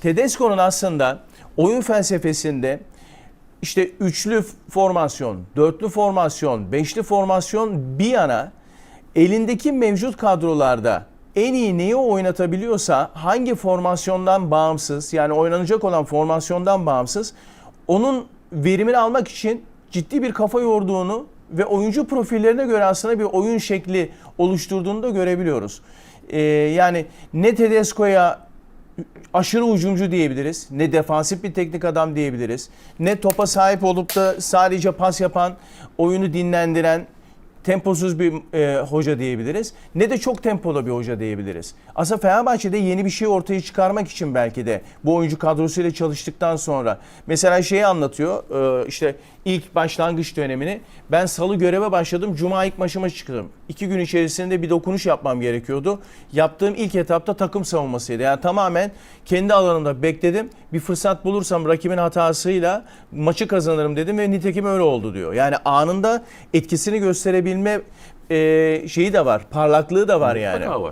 Tedesco'nun aslında oyun felsefesinde işte üçlü formasyon, dörtlü formasyon, beşli formasyon bir yana elindeki mevcut kadrolarda en iyi neyi oynatabiliyorsa hangi formasyondan bağımsız yani oynanacak olan formasyondan bağımsız onun verimini almak için ciddi bir kafa yorduğunu ve oyuncu profillerine göre aslında bir oyun şekli oluşturduğunu da görebiliyoruz. Ee, yani ne Tedesco'ya aşırı ucumcu diyebiliriz. Ne defansif bir teknik adam diyebiliriz. Ne topa sahip olup da sadece pas yapan, oyunu dinlendiren, temposuz bir e, hoca diyebiliriz. Ne de çok tempolu bir hoca diyebiliriz. Aslında Fenerbahçe'de yeni bir şey ortaya çıkarmak için belki de bu oyuncu kadrosuyla çalıştıktan sonra mesela şeyi anlatıyor e, işte ilk başlangıç dönemini ben salı göreve başladım cuma ilk maçıma çıktım. İki gün içerisinde bir dokunuş yapmam gerekiyordu. Yaptığım ilk etapta takım savunmasıydı. Yani tamamen kendi alanımda bekledim. Bir fırsat bulursam rakibin hatasıyla maçı kazanırım dedim ve nitekim öyle oldu diyor. Yani anında etkisini gösterebilme e, şeyi de var, parlaklığı da var yani. Mutlaka var.